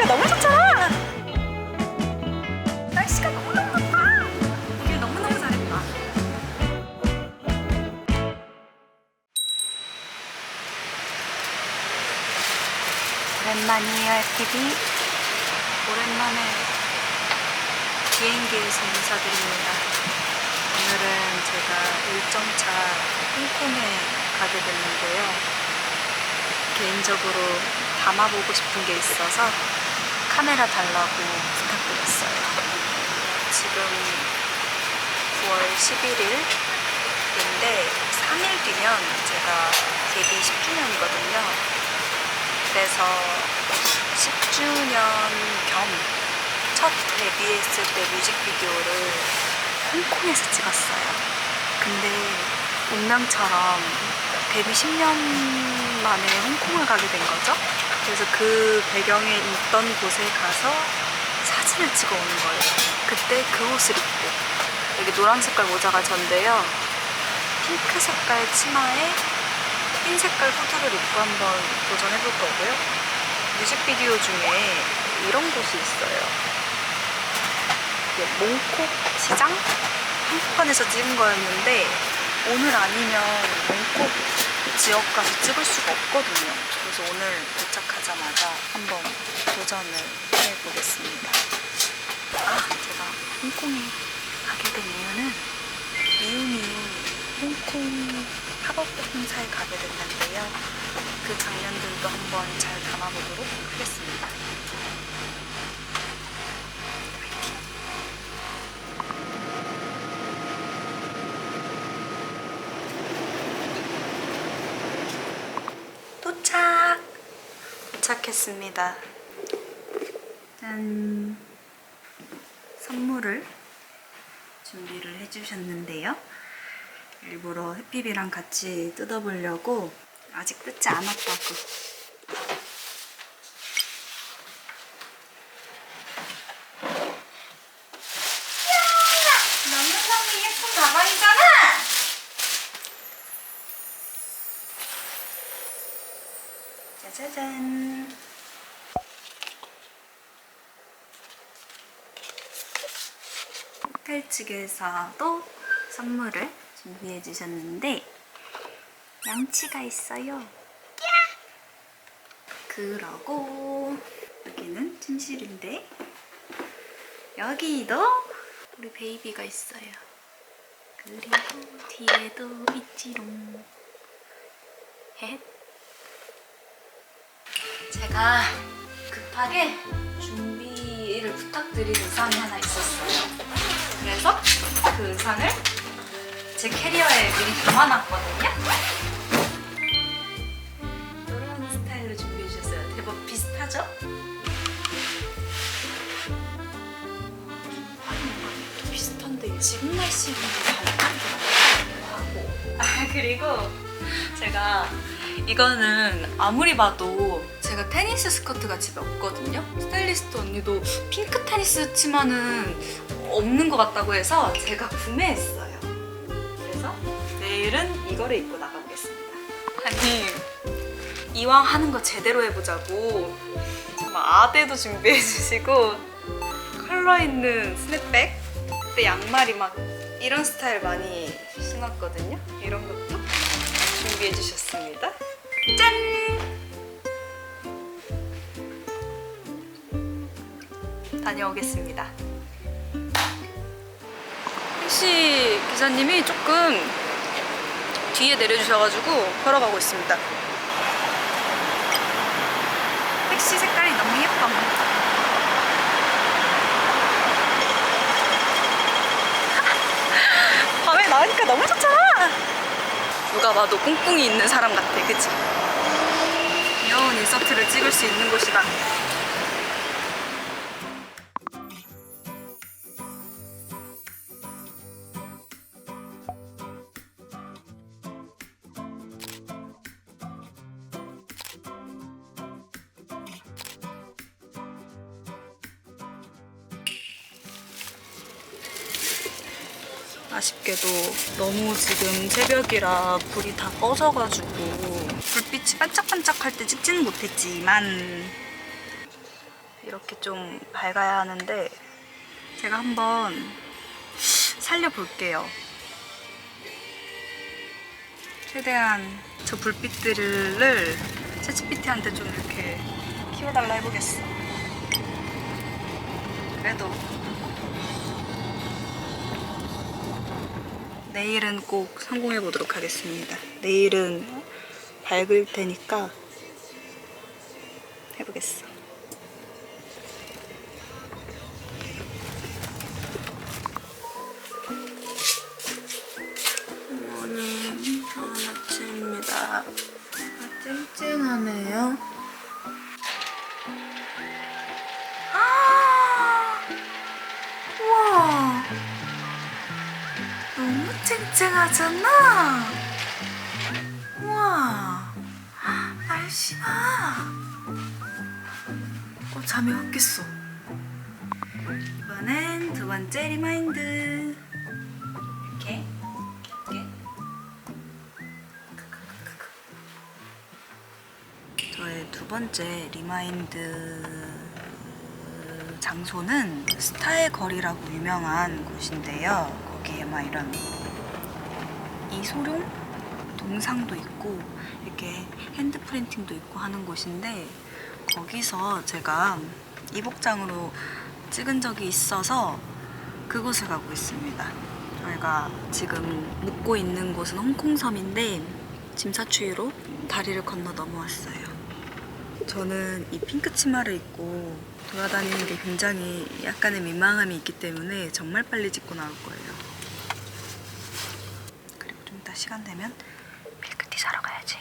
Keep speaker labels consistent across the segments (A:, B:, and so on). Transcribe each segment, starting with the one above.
A: 나오니까 너무 좋잖아. 날씨가 너무 너무 좋다. 길 너무 너무 잘했다. 오랜만이에요, FTV. 오랜만에 비행기에서 인사드립니다. 오늘은 제가 일정차 홍콩에 가게 됐는데요. 개인적으로 담아보고 싶은 게 있어서 카메라 달라고 부탁드렸어요. 지금 9월 11일인데 3일 뒤면 제가 데뷔 10주년이거든요. 그래서 10주년 겸 첫 데뷔했을 때 뮤직비디오를 홍콩에서 찍었어요. 근데 운명처럼 데뷔 10년 만에 홍콩을 가게 된 거죠. 그래서 그 배경에 있던 곳에 가서 사진을 찍어 오는 거예요. 그때 그 옷을 입고 여기 노란 색깔 모자가 전데요. 핑크 색깔 치마에 흰 색깔 후드를 입고 한번 도전해 볼 거고요. 뮤직비디오 중에 이런 곳이 있어요. 몽콕 시장 한복판에서 찍은 거였는데 오늘 아니면 몽콕 지역 가서 찍을 수가 없거든요. 그래서 오늘 도착하자마자 한번 도전을 해보겠습니다. 아, 제가 홍콩에 가게 된 이유는 미우미우 홍콩 팝업 행사에 가게 됐는데요. 그 장면들도 한번 잘 담아보도록 하겠습니다. 도착! 도착했습니다. 짠! 선물을 준비를 해주셨는데요. 일부러 햇빛이랑 같이 뜯어보려고 아직 뜯지 않았다고. 짜자잔. 호텔 측에서도 선물을 준비해 주셨는데 양치가 있어요. 그러고 여기는 침실인데 여기도 우리 베이비가 있어요. 그리고 뒤에도 있지롱. 헷. 제가 급하게 준비를 부탁드린 의상이 하나 있었어요. 그래서 그 의상을 제 캐리어에 미리 담아놨거든요. 이런 스타일로 준비해 주셨어요. 대박 비슷하죠? 비슷한데 지금 날씨는 좀 하고 아 그리고 제가 이거는 아무리 봐도 제가 테니스 스커트가 집에 없거든요. 스타일리스트 언니도 핑크 테니스 치마는 없는 것 같다고 해서 제가 구매했어요. 그래서 내일은 이거를 입고 나가보겠습니다. 아니 이왕 하는 거 제대로 해보자고 아대도 준비해주시고 컬러 있는 스냅백 그때 양말이 막 이런 스타일 많이 신었거든요. 이런 것도 준비해주셨습니다. 짠! 다녀오겠습니다. 택시 기사님이 조금 뒤에 내려주셔가지고 걸어가고 있습니다. 택시 색깔이 너무 예뻐. 밤에 나오니까 너무 좋잖아. 누가 봐도 꿍꿍이 있는 사람 같아, 그치? 귀여운 인서트를 찍을 수 있는 곳이다. 아쉽게도 너무 지금 새벽이라 불이 다 꺼져가지고 불빛이 반짝반짝할 때 찍지는 못했지만 이렇게 좀 밝아야 하는데 제가 한번 살려볼게요. 최대한 저 불빛들을 채찌피티한테 좀 이렇게 키워달라 해보겠어. 그래도 내일은 꼭 성공해 보도록 하겠습니다. 내일은 밝을 테니까 해보겠어. 쨍쨍하잖아. 우와. 날씨 봐. 어, 잠이 확 깼어. 이번엔 두 번째 리마인드. 이렇게. 이렇게. 저의 두 번째 리마인드 장소는 스타의 거리라고 유명한 곳인데요. 거기에 막 이런 이소룡 동상도 있고 이렇게 핸드 프린팅도 있고 하는 곳인데 거기서 제가 이 복장으로 찍은 적이 있어서 그곳에 가고 있습니다. 저희가 지금 묵고 있는 곳은 홍콩섬인데 짐사추이로 다리를 건너 넘어왔어요. 저는 이 핑크 치마를 입고 돌아다니는 게 굉장히 약간의 민망함이 있기 때문에 정말 빨리 짚고 나올 거예요. 시간 되면 밀크티 사러 가야지.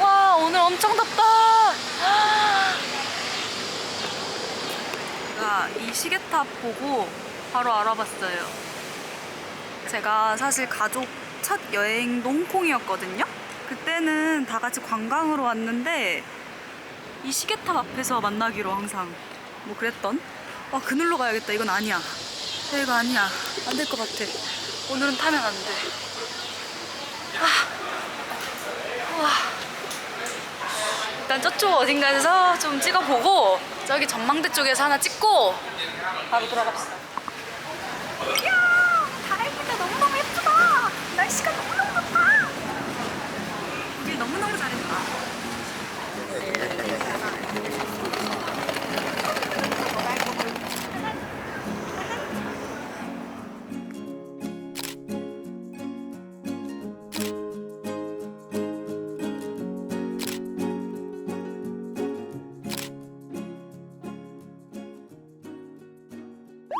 A: 와 오늘 엄청 덥다. 제가 이 시계탑 보고 바로 알아봤어요. 제가 사실 가족 첫 여행도 홍콩이었거든요. 그때는 다 같이 관광으로 왔는데 이 시계탑 앞에서 만나기로 항상 뭐 그랬던. 와 그늘로 가야겠다. 이건 아니야. 야, 이거 아니야. 안 될 것 같아. 오늘은 타면 안 돼. 아. 와. 일단 저쪽 어딘가에서 좀 찍어보고 저기 전망대 쪽에서 하나 찍고 바로 돌아갑시다. 이야, 다행이다. 너무너무 예쁘다. 날씨가 너무너무. 우리 너무너무 잘했다.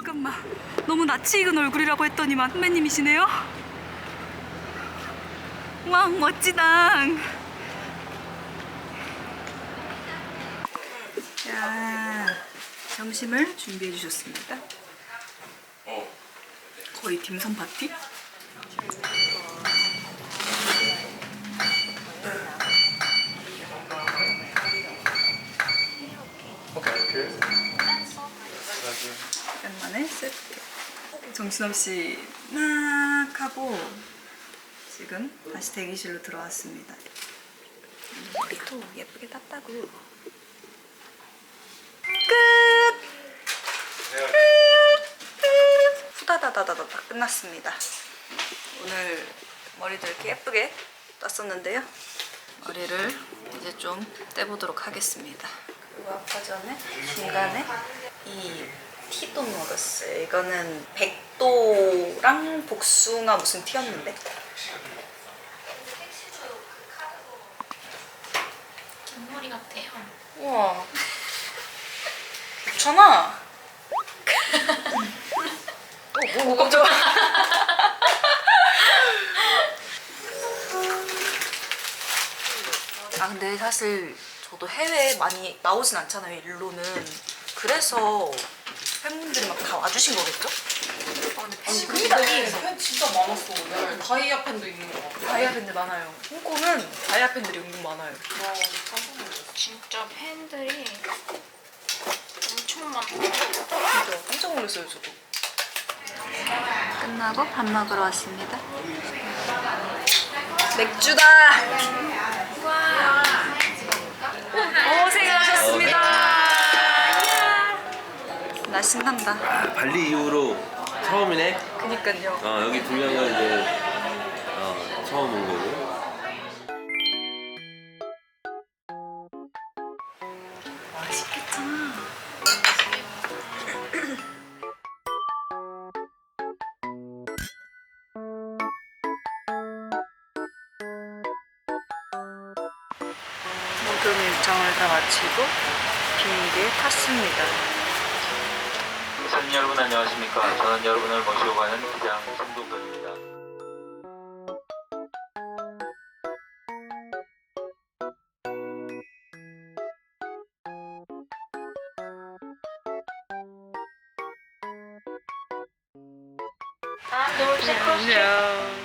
A: 잠깐만. 너무 낯이 익은 얼굴이라고 했더니만 선배님이시네요. 와 멋지다. 자, 점심을 준비해 주셨습니다. 거의 딤섬 파티? 오랜만에 세트. 정신없이 막 하고 지금 다시 대기실로 들어왔습니다. 머리도 예쁘게 땄다고. 끝! 끝! 끝! 후다다다다다 끝났습니다. 오늘 머리도 이렇게 예쁘게 땄었는데요. 머리를 이제 좀 떼보도록 하겠습니다. 그리고 아까 전에 중간에 이 티도 먹었어요. 이거는 백도랑 복숭아 무슨 티였는데?
B: 머리 같아요.
A: 우와. 좋잖아. 어, 뭐, 깜짝아. 아, 근데 사실 저도 해외에 많이 나오진 않잖아요, 일로는. 그래서 팬분들이 막 다 와주신 거겠죠? 아, 근데 지금이다.
C: 팬 진짜 많았어 오늘 다이아 팬도 있는 거 같아
A: 다이아 팬들 많아요. 홍콩은 다이아 팬들이 은근 많아요.
C: 와 깜짝 놀랐어
B: 진짜 팬들이 엄청 많아.
A: 진짜 깜짝 놀랐어요, 저도. 끝나고 밥 먹으러 왔습니다. 맥주다. 고생하셨습니다. 나 신난다.
D: 아, 발리 이후로 처음이네.
A: 그니까요.
D: 어, 여기 두 명은 이제 어, 처음 온 거고.
A: 맛있겠다. 모든 일정을 다 마치고 비행기에 탔습니다.
E: 손님 여러분 안녕하십니까. 저는 여러분을 모시고 가는 기장 송동근입니다.
B: 다음 노을 체크
A: 안녕.